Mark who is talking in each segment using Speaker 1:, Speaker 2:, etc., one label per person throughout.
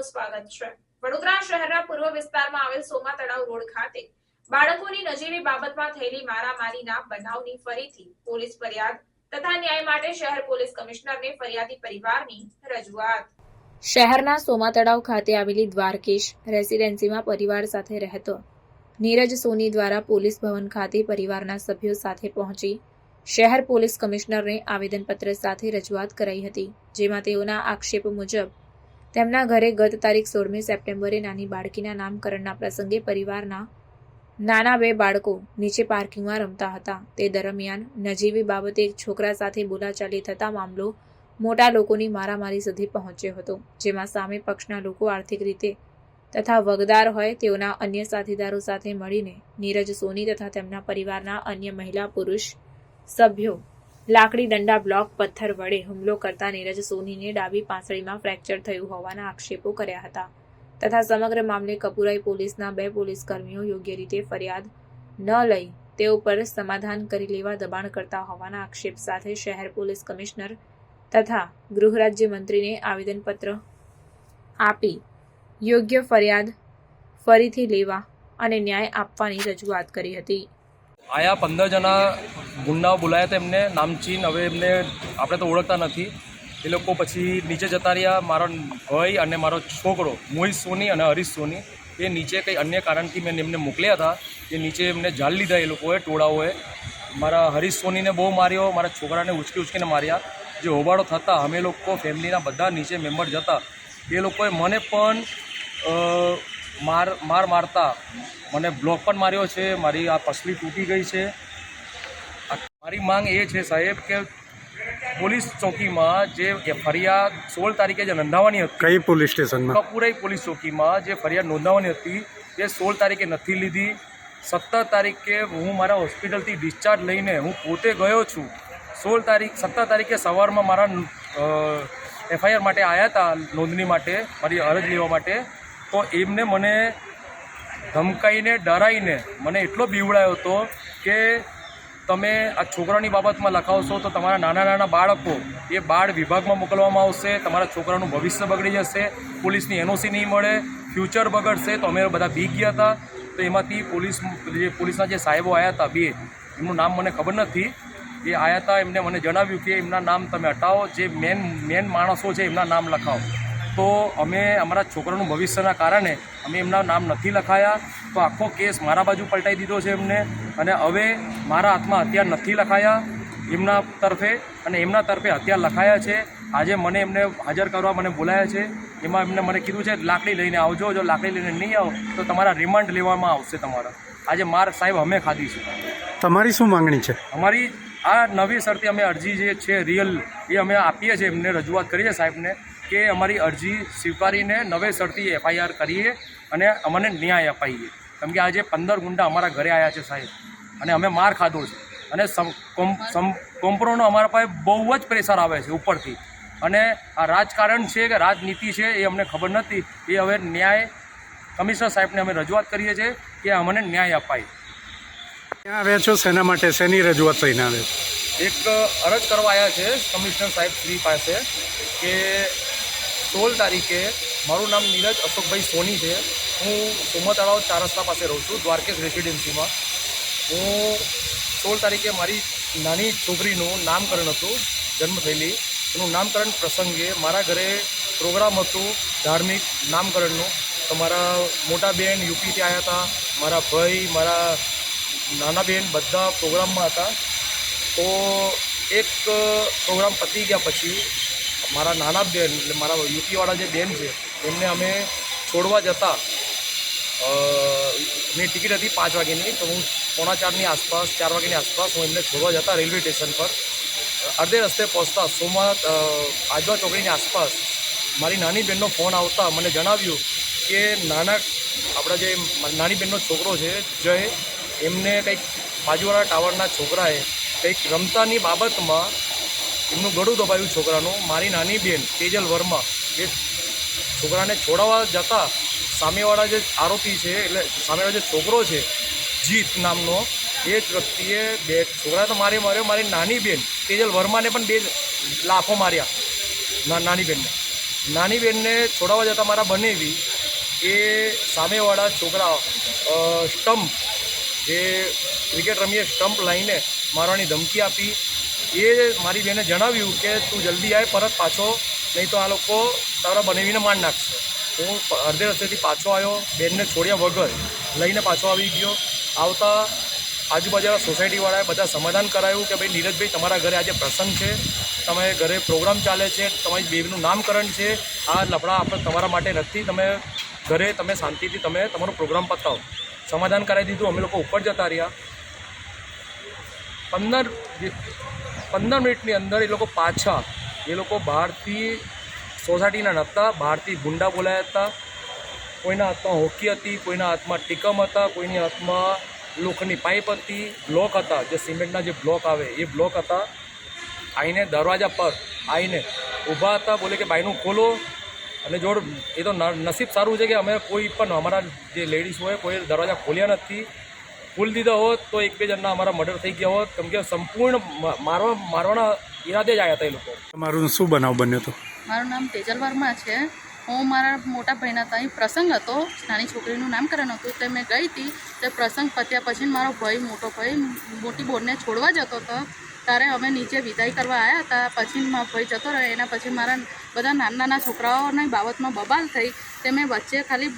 Speaker 1: આપનું સ્વાગત છે. વડોદરા શહેરના પૂર્વ વિસ્તારમાં આવેલ સોમા તળાવ રોડ ખાતે બાળકોની નજીવી બાબતમાં થયેલી મારામારીના બનાવની ફરીથી પોલીસ ફરિયાદ તથા ન્યાય માટે શહેર પોલીસ કમિશનરને ફરિયાદી પરિવારની રજૂઆત. શહેરના સોમા તળાવ ખાતે આવેલી દ્વારકેશ રેસિડેન્સીમાં પરિવાર સાથે રહેતો નીરજ સોની દ્વારા પોલીસ ભવન ખાતે પરિવારના સભ્યો સાથે પહોંચી શહેર પોલીસ કમિશનરને આવેદનપત્ર સાથે રજૂઆત કરાઈ હતી, જેમાં તેઓના આક્ષેપ મુજબ તેમના ઘરે ગત તારીખ સોળમી સપ્ટેમ્બરે નાની બાળકીના નામકરણના પ્રસંગે પરિવારના નાના બે બાળકો નીચે પાર્કિંગમાં રમતા હતા. તે દરમિયાન નજીવી બાબતે એક છોકરા સાથે બોલાચાલી થતા મામલો મોટા લોકોની મારામારી સુધી પહોંચ્યો હતો, જેમાં સામે પક્ષના લોકો આર્થિક રીતે તથા વગદાર હોય તેઓના અન્ય સાથીદારો સાથે મળીને નીરજ સોની તથા તેમના પરિવારના અન્ય મહિલા પુરુષ સભ્યો લાકડી દંડા બ્લોક પથ્થર વડે હુમલો કરતા નીરજ સોનીને ડાબી પાંસળીમાં ફ્રેક્ચર થયું હોવાના આક્ષેપો કર્યા હતા. તથા સમગ્ર મામલે કપુરાઈ પોલીસના બે પોલીસ કર્મીઓ યોગ્ય રીતે ફરિયાદ ન લઈ તેઓ પર સમાધાન કરી લેવા દબાણ કરતા હોવાના આક્ષેપ સાથે શહેર પોલીસ કમિશનર તથા ગૃહ રાજ્ય મંત્રીને આવેદનપત્ર આપી યોગ્ય ફરિયાદ ફરીથી લેવા અને ન્યાય આપવાની રજૂઆત કરી હતી.
Speaker 2: આયા પંદર જણા ગુંડાઓ બોલાયા હતા એમને નામચીન હવે એમને આપણે તો ઓળખતા નથી. એ લોકો પછી નીચે જતા રહ્યા. મારો ભાઈ અને મારો છોકરો, મોહિત સોની અને હરીશ સોની, એ નીચે કંઈ અન્ય કારણથી મેં એમને મોકલ્યા હતા. એ નીચે એમને જાળ લીધા એ લોકોએ, ટોળાઓએ. મારા હરીશ સોનીને બહુ માર્યો, મારા છોકરાને ઉચકી ઉચકીને માર્યા. જે હોબાળો થતા અમે લોકો ફેમિલીના બધા નીચે મેમ્બર જતા. એ લોકોએ મને પણ માર માર મારતા મને બ્લોક પણ માર્યો છે મારી આ પસલી તૂટી ગઈ છે. આ મારી માંગ એ છે સાહેબ કે પોલીસ ચોકીમાં જે ફરિયાદ સોળ તારીખે જે નોંધાવવાની હતી
Speaker 3: કઈ પોલીસ સ્ટેશનમાં?
Speaker 2: કપુરાઈ પોલીસ ચોકીમાં જે ફરિયાદ નોંધાવવાની હતી તે સોળ તારીખે નથી લીધી. સત્તર તારીખે હું મારા હોસ્પિટલથી ડિસ્ચાર્જ લઈને હું પોતે ગયો છું. સોળ તારીખ સત્તર તારીખે સવારમાં મારા એફઆઈઆર માટે આવ્યા હતા નોંધણી માટે મારી અરજ લેવા માટે. તો એમને મને ધમકાઈને, ડરાઈને મને એટલો બીવડાયો હતો કે તમે આ છોકરાની બાબતમાં લખાવશો તો તમારા નાના નાના બાળકો એ બાળ વિભાગમાં મોકલવામાં આવશે, તમારા છોકરાનું ભવિષ્ય બગડી જશે, પોલીસની એનઓસી નહીં મળે, ફ્યુચર બગડશે, તો અમે બધા બી ગયા હતા. તો એમાંથી પોલીસ, જે પોલીસના જે સાહેબો આવ્યા હતા બે, એમનું નામ મને ખબર નથી. એ આવ્યા હતા, એમને મને જણાવ્યું કે એમના નામ તમે હટાવો, જે મેન મેન માણસો છે એમના નામ લખાવો. તો અમે અમારા છોકરાનું ભવિષ્યના કારણે અમે એમના નામ નથી લખાયા. તો આખો કેસ મારા બાજુ પલટાઈ દીધો છે એમને. અને હવે મારા હાથમાં હથિયાર નથી લખાયા. એમના તરફે અને એમના તરફે હથિયાર લખાયા છે. આજે મને એમને હાજર કરવા મને બોલાયા છે. એમાં એમને મને કીધું છે લાકડી લઈને આવજો. જો લાકડી લઈને નહીં આવો તો તમારા રિમાન્ડ લેવામાં આવશે તમારા. આજે માર સાહેબ અમે ખાધી છે.
Speaker 3: તમારી શું માંગણી છે?
Speaker 2: અમારી આ નવી શરતી અમે અરજી જે છે રિયલ એ અમે આપીએ છીએ. એમને રજૂઆત કરીએ સાહેબને. કે અમારી અરજી સ્વીકારીને નવેસરથી એફઆઈઆર કરીએ અને અમને ન્યાય અપાઈએ. કેમ કે આજે પંદર ગુંડા અમારા ઘરે આવ્યા છે સાહેબ. અને અમે માર ખાધો છે. અને કોમ્પ્રોનો અમારા પાસે બહુ જ પ્રેશર આવે છે ઉપરથી. અને આ રાજકારણ છે કે રાજનીતિ છે એ અમને ખબર નથી. એ હવે ન્યાય કમિશનર સાહેબને અમે રજૂઆત કરીએ છીએ કે અમને ન્યાય અપાય.
Speaker 3: ક્યાં આવ્યા છો? શેના માટે? શેની રજૂઆત થઈને આવે
Speaker 2: એક અરજ કરવા આવ્યા છે કમિશનર સાહેબ શ્રી પાસે કે સોળ તારીખે મારું નામ નીરજ અશોકભાઈ સોની છે. હું સોમા તળાવ ચાર રસ્તા પાસે રહું છું, દ્વારકેશ રેસિડેન્સીમાં. હું સોળ તારીખે મારી નાની છોકરીનું નામકરણ હતું, જન્મ થયેલી. એનું નામકરણ પ્રસંગે મારા ઘરે પ્રોગ્રામ હતું, ધાર્મિક નામકરણનું. તો મારા મોટા બેન યુપીથી આવ્યા હતા, મારા ભાઈ, મારા નાના બેન બધા પ્રોગ્રામમાં હતા. તો એક પ્રોગ્રામ પતી ગયા પછી મારા નાના બેન એટલે મારા યુપીવાળા જે બેન છે, એમને અમે છોડવા જતા મેં ટિકિટ હતી પાંચ વાગ્યાની, તો હું પોણા ચારની આસપાસ, ચાર વાગ્યાની આસપાસ હું એમને છોડવા જતા રેલવે સ્ટેશન પર. અડધે રસ્તે પહોંચતા સોમા આજવા ચોકડીની આસપાસ મારી નાની બહેનનો ફોન આવતા મને જણાવ્યું કે નાના, આપણા જે નાની બહેનનો છોકરો છે, જય, એમને કંઈક બાજુવાળા ટાવરના છોકરાએ કંઈક રમતાની બાબતમાં એમનું ગળું દબાયું છોકરાનું. મારી નાની બેન, તેજલ વર્મા, એ છોકરાને છોડાવવા જતા સામેવાળા જે આરોપી છે, એટલે સામેવાળા જે છોકરો છે, જીત નામનો, એ જ વ્યક્તિએ બે છોકરા તો મારે માર્યો. મારી નાની બેન, તેજલ વર્માને પણ બે લાફો માર્યા. નાની બેનને. નાની બેનને છોડાવવા જતા મારા બનેવી એ સામેવાળા છોકરા સ્ટમ્પ, જે ક્રિકેટ રમીએ, સ્ટમ્પ લાવીને મારવાની ધમકી આપી. એ મારી બેને જણાવ્યું કે તું જલ્દી આય, પરત પાછો. નહીં તો આ લોકો તારા બનાવીને માર નાખશે. હું અડધે રસ્તેથી પાછો આવ્યો, બેનને છોડ્યા વગર લઈને પાછો આવી ગયો. આવતા આજુબાજુના સોસાયટીવાળાએ બધા સમાધાન કરાયું કે ભાઈ, નીરજભાઈ, તમારા ઘરે આજે પ્રસંગ છે. તમે ઘરે પ્રોગ્રામ ચાલે છે, તમારી બેબીનું નામકરણ છે. આ લફડા આપણે તમારા માટે નથી. તમે ઘરે તમે શાંતિથી તમે તમારો પ્રોગ્રામ પતાવો. સમાધાન કરાવી દીધું. અમે લોકો ઉપર જતા રહ્યા. પંદર પંદર મિનિટની અંદર એ લોકો પાછા, એ લોકો બહારથી સોસાયટીના નહોતા બહારથી ગુંડા બોલાયા હતા. કોઈના હાથમાં હોકી હતી, કોઈના હાથમાં ટીકમ હતા, કોઈની હાથમાં લોખંડની પાઇપ હતી. બ્લોક હતા, જે સિમેન્ટના જે બ્લોક આવે, એ બ્લોક હતા. આવીને દરવાજા પર આવીને ઊભા હતા, બોલે કે બાઈનું ખોલો. અને જોડ, એ તો નસીબ સારું છે કે અમે કોઈ પણ, અમારા જે લેડીઝ હોય, કોઈ દરવાજા ખોલ્યા નથી. ખોલી દીધા હોત તો એક બે જણના અમારા મર્ડર થઈ ગયા હોત. કેમ કે સંપૂર્ણ મારવા મારવાના ઈરાદે જ આવ્યા હતા એ લોકો.
Speaker 3: તમારું શું બનાવ બન્યો હતો?
Speaker 4: મારું નામ તેજલ વર્મા છે. હું મારા મોટા ભાઈના ત્યાં પ્રસંગ હતો. નાની છોકરીનું નામકરણ હતું તે મેં ગઈ હતી. તે પ્રસંગ પત્યા પછી મારો ભાઈ મોટો ભાઈ મોટી બોનને છોડવા જતો હતો. ત્યારે અમે નીચે વિદાય કરવા આવ્યા હતા. પછી મારો ભાઈ જતો રહ્યો. એના પછી મારા બધા નાના નાના છોકરાઓની બાબતમાં બબાલ થઈ. તે મેં વચ્ચે ખાલી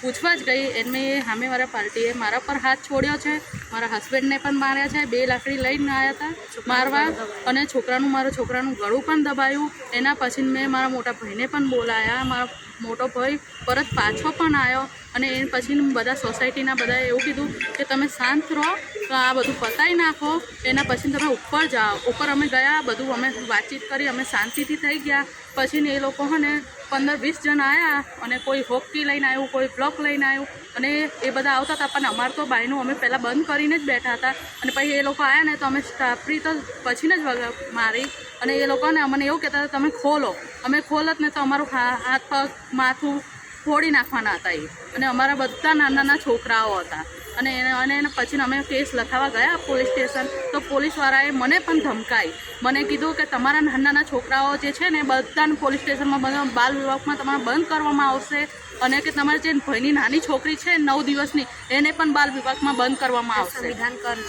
Speaker 4: પૂછવા જ ગઈ. એમને સામેવાળા પાર્ટીએ મારા પર હાથ છોડ્યો છે. મારા હસબન્ડને પણ માર્યા છે. બે લાકડી લઈને આવ્યા હતા. મારવા અને છોકરાનું મારા છોકરાનું ગળું પણ દબાયું. એના પછી મેં મારા મોટા ભાઈને પણ બોલાયા. મારો મોટો ભાઈ પરત પાછો પણ આવ્યો અને એ પછી બધા સોસાયટીના બધાએ એવું કીધું કે તમે શાંત રહો તો આ બધું પતાવી નાખો. એના પછી તમે ઉપર જાઓ. ઉપર અમે ગયા બધું અમે વાતચીત કરી અમે શાંતિથી થઈ ગયા. પછી એ લોકો હે ને પંદર, વીસ જણ આવ્યા અને કોઈ હોકી લઈને આવ્યું, કોઈ બ્લોક લઈને આવ્યું. અને એ બધા આવતા હતા, પણ અમારે તો બાયનું અમે પહેલાં બંધ કરીને જ બેઠા હતા. અને પછી એ લોકો આવ્યા ને તો અમે સ્ટાફરી તો પછીને જ વગર મારી. અને એ લોકોને અમને એવું કહેતા હતા, તમે ખોલો. અમે ખોલત ને તો અમારું હાથ પગ, માથું ફોડી નાખવાના હતા એ. અને અમારા બધા નાના નાના છોકરાઓ હતા. અને એને અને એના પછી અમે કેસ લખાવા ગયા પોલીસ સ્ટેશન. તો પોલીસવાળાએ મને પણ ધમકાઈ. મને કીધું કે તમારા નાના નાના છોકરાઓ જે છે ને બધાને પોલીસ સ્ટેશનમાં બધા બાલ વિભાગમાં તમારે બંધ કરવામાં આવશે અને કે તમારી જે ભાઈની નાની છોકરી છે નવ દિવસની એને પણ બાલ વિભાગમાં બંધ કરવામાં આવશે.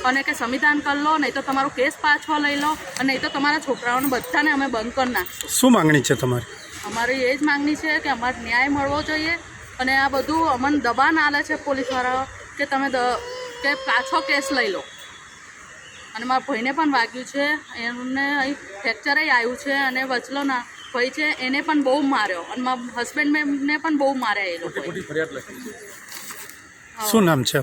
Speaker 4: અને કે સંવિધાન કરી લો નહીં તો તમારો કેસ પાછો લઈ લો અને નહીં તો તમારા છોકરાઓને બધાને અમે બંધ કરી નાખશું.
Speaker 3: શું માંગણી છે તમારી?
Speaker 4: અમારી એ જ માંગણી છે કે અમારે ન્યાય મળવો જોઈએ અને આ બધું અમને દબાણ આલે છે પોલીસવાળાઓ કે તમે દ કે પાછો કેસ લઈ લો. અને મારા ભાઈને પણ વાગ્યું છે એમને અહીં ફ્રેક્ચરે આવ્યું છે અને વચલો ના ભાઈ છે એને પણ બહુ માર્યો. અને મારા હસબન્ડને પણ બહુ માર્યા એ લોકો
Speaker 3: શું નામ છે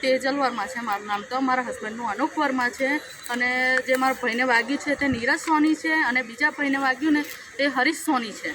Speaker 4: તેજલ વર્મા છે મારું નામ તો. મારા હસબન્ડનું અનુપ વર્મા છે. અને જે મારા ભાઈને વાગ્યું છે તે નીરજ સોની છે અને બીજા ભાઈને વાગ્યું ને તે હરીશ સોની છે.